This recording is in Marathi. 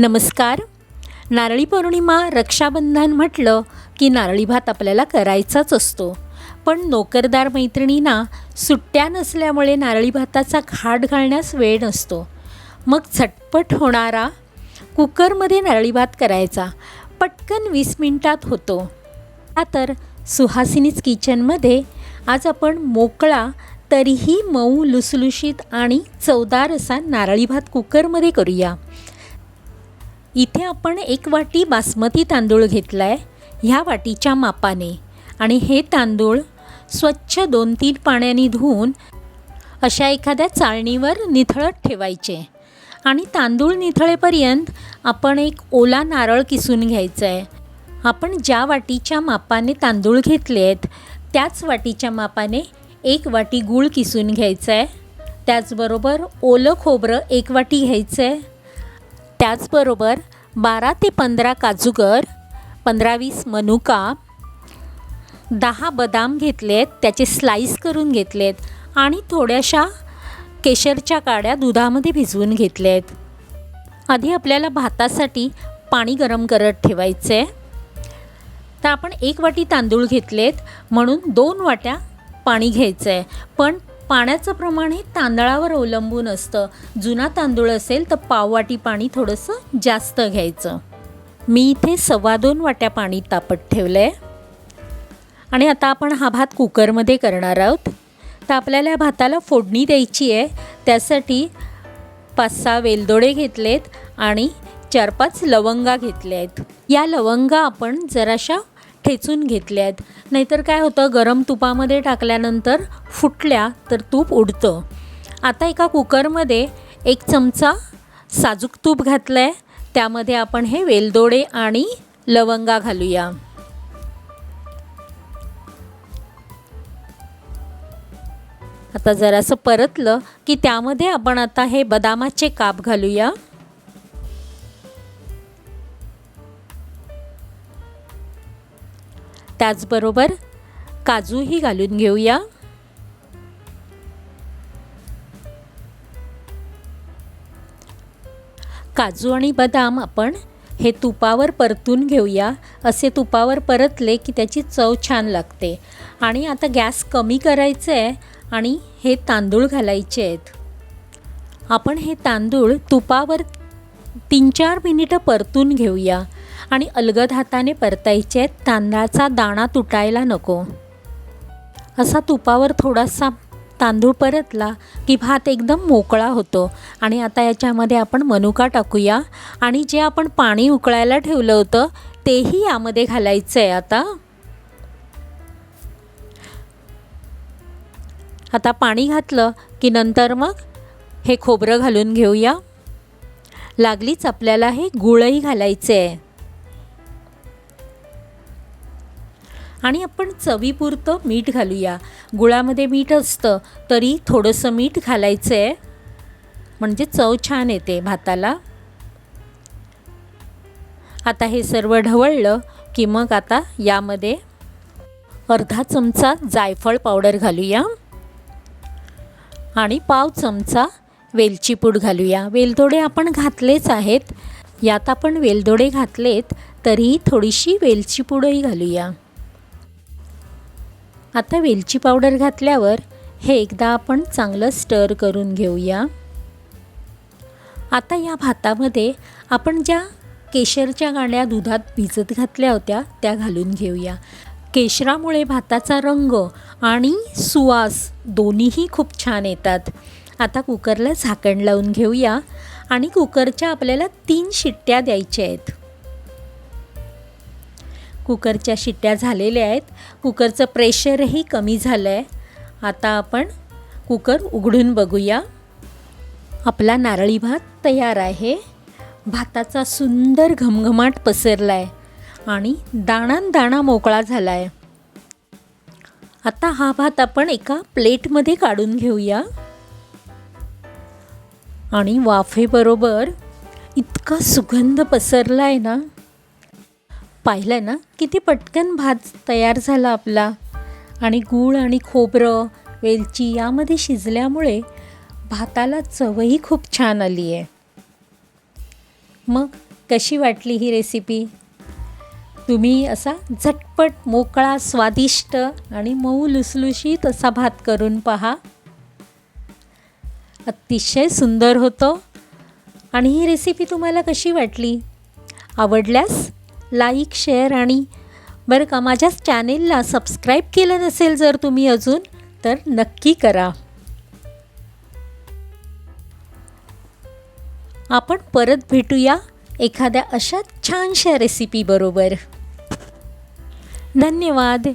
नमस्कार. नारळी पौर्णिमा रक्षाबंधन म्हटलं की नारळी भात आपल्याला करायचाच असतो. पण नोकरदार मैत्रिणींना सुट्ट्या नसल्यामुळे नारळी भाताचा घाट घालण्यास वेळ नसतो. मग झटपट होणारा कुकरमध्ये नारळी भात करायचा. पटकन वीस मिनिटात होतो. हा तर सुहासिनीच किचनमध्ये आज आपण मोकळा तरीही मऊ लुसलुशीत आणि चवदार असा नारळी भात कुकरमध्ये करूया. इथे आपण एक वाटी बासमती तांदूळ घेतला आहे ह्या वाटीच्या मापाने. आणि हे तांदूळ स्वच्छ दोन तीन पाण्याने धुवून अशा एखाद्या चाळणीवर निथळत ठेवायचे. आणि तांदूळ निथळेपर्यंत आपण एक ओला नारळ किसून घ्यायचा आहे आपण ज्या वाटीच्या मापाने तांदूळ घेतले आहेत त्याच वाटीच्या मापाने एक वाटी गूळ किसून घ्यायचा आहे त्याचबरोबर ओलं खोबरं एक वाटी घ्यायचं आहे त्याचबरोबर बारा ते पंधरा काजूगर पंधरा वीस मनुका दहा बदाम घेतलेत त्याचे स्लाईस करून घेतलेत आणि थोड्याशा केशरच्या काड्या दुधामध्ये भिजवून घेतल्या आहेत आधी आपल्याला भातासाठी पाणी गरम करत ठेवायचं. आहे तर आपण एक वाटी तांदूळ घेतलेत म्हणून दोन वाट्या पाणी घ्यायचं आहे पण पाण्याचं प्रमाण हे तांदळावर अवलंबून असतं. जुना तांदूळ असेल तर पाववाटी पाणी थोडंसं जास्त घ्यायचं. मी इथे सव्वा दोन वाट्या पाणी तापत ठेवलं आहे आणि आता आपण हा भात कुकरमध्ये करणार आहोत. तर आपल्याला या भाताला फोडणी द्यायची आहे. त्यासाठी पाच सहा वेलदोडे घेतलेत आणि चार पाच लवंगा घेतल्या आहेत या लवंगा आपण जराशा ठेचून घेतल्यात. आहेत नाहीतर काय होतं गरम तुपामध्ये टाकल्यानंतर फुटल्या तर तूप उडतं. आता एका कुकरमध्ये एक चमचा साजूक तूप घातलं आहे त्यामध्ये आपण हे वेलदोडे आणि लवंगा घालूया. आता जरासं परतलं की त्यामध्ये आपण आता हे बदामाचे काप घालूया. त्याचबरोबर काजूही घालून घेऊया. काजू आणि बदाम आपण हे तुपावर परतून घेऊया. असे तुपावर परतले की त्याची चव छान लागते. आणि आता गॅस कमी करायचं आहे आणि हे तांदूळ घालायचे आहेत. आपण हे तांदूळ तुपावर तीन चार मिनिटं परतून घेऊया. आणि अलगद हाताने परतायचे आहेत तांदळाचा दाणा तुटायला नको. असा तुपावर थोडासा तांदूळ परतला की भात एकदम मोकळा होतो. आणि आता याच्यामध्ये आपण मनुका टाकूया. आणि जे आपण पाणी उकळायला ठेवलं होतं तेही यामध्ये घालायचं आहे आता. आता पाणी घातलं की नंतर मग हे खोबरं घालून घेऊया. लागलीच आपल्याला हे गुळही घालायचे आहे आणि आपण चवीपुरतं मीठ घालूया. गुळामध्ये मीठ असतं तरी थोडंसं मीठ घालायचं आहे म्हणजे चव छान येते भाताला. आता हे सर्व ढवळलं की मग आता यामध्ये अर्धा चमचा जायफळ पावडर घालूया. आणि पाव चमचा वेलची पूड घालूया. वेलदोडे आपण घातलेच आहेत. यात आपण वेलदोडे घातलेत तरीही थोडीशी वेलची पूडही घालूया. आता वेलची पावडर घातल्यावर हे एकदा आपण चांगलं स्टर करून घेऊया. आता या भातामध्ये आपण ज्या केशरच्या गाड्या दुधात भिजत घातल्या होत्या त्या घालून घेऊया. केशरामुळे भाताचा रंग आणि सुवास दोन्हीही खूप छान येतात. आता कुकरला झाकण लावून घेऊया आणि कुकरच्या आपल्याला तीन शिट्ट्या द्यायच्या आहेत. कुकरच्या शिट्ट्या झालेल्या आहेत. कुकरचं प्रेशरही कमी झालं आहे आता आपण कुकर उघडून बघूया. आपला नारळी भात तयार आहे. भाताचा सुंदर घमघमाट पसरला आहे आणि दाणान दाणा मोकळा झाला आहे आता हा भात आपण एका प्लेटमध्ये काढून घेऊया. आणि वाफेबरोबर इतका सुगंध पसरला आहे ना. पाहिलं ना? किती पटकन भात तयार झाला आपला. आणि गूळ आणि खोबरं वेलची यामध्ये शिजल्यामुळे भाताला चवही खूप छान आली आहे मग कशी वाटली ही रेसिपी तुम्ही असा झटपट मोकळा स्वादिष्ट आणि मऊ लुसलुशीत असा भात करून पहा. अतिशय सुंदर होतो. आणि ही रेसिपी तुम्हाला कशी वाटली? आवडल्यास लाईक शेअर आणि बरं का माझ्या चॅनेलला सबस्क्राईब केलं नसेल जर तुम्ही अजून तर नक्की करा. आपण परत भेटूया एखाद्या अशा छानशा रेसिपीबरोबर धन्यवाद.